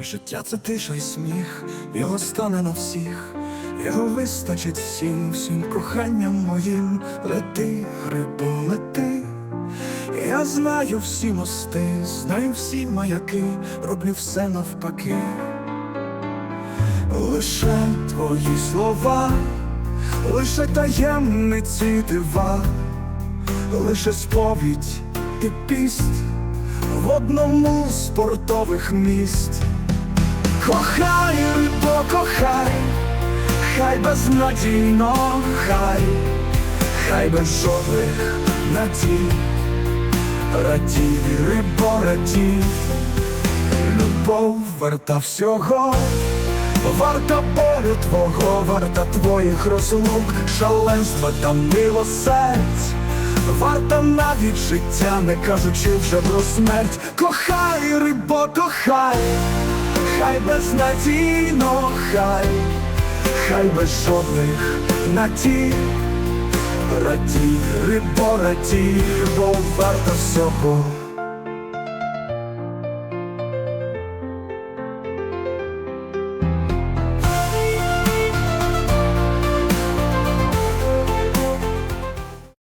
Життя це тиша й сміх, його стане на всіх, його вистачить всім, всім коханням моїм. Лети, рибо, лети. Я знаю всі мости, знаю всі маяки, роблю все навпаки. Лише твої слова, лише таємниці дива, лише сповідь і пість в одному з портових міст. Кохай, рибо, кохай, хай безнадійно, хай, хай без жодних надій, радій, рибо, радій, любов варта всього, варта болю твого, варта твоїх розлук, шаленства та милосердь. Варта навіть життя, не кажучи вже про смерть. Кохай, рибо, кохай, хай безнадійно, хай, хай без жодних надій. Радій, рибо, радій, бо варто всього.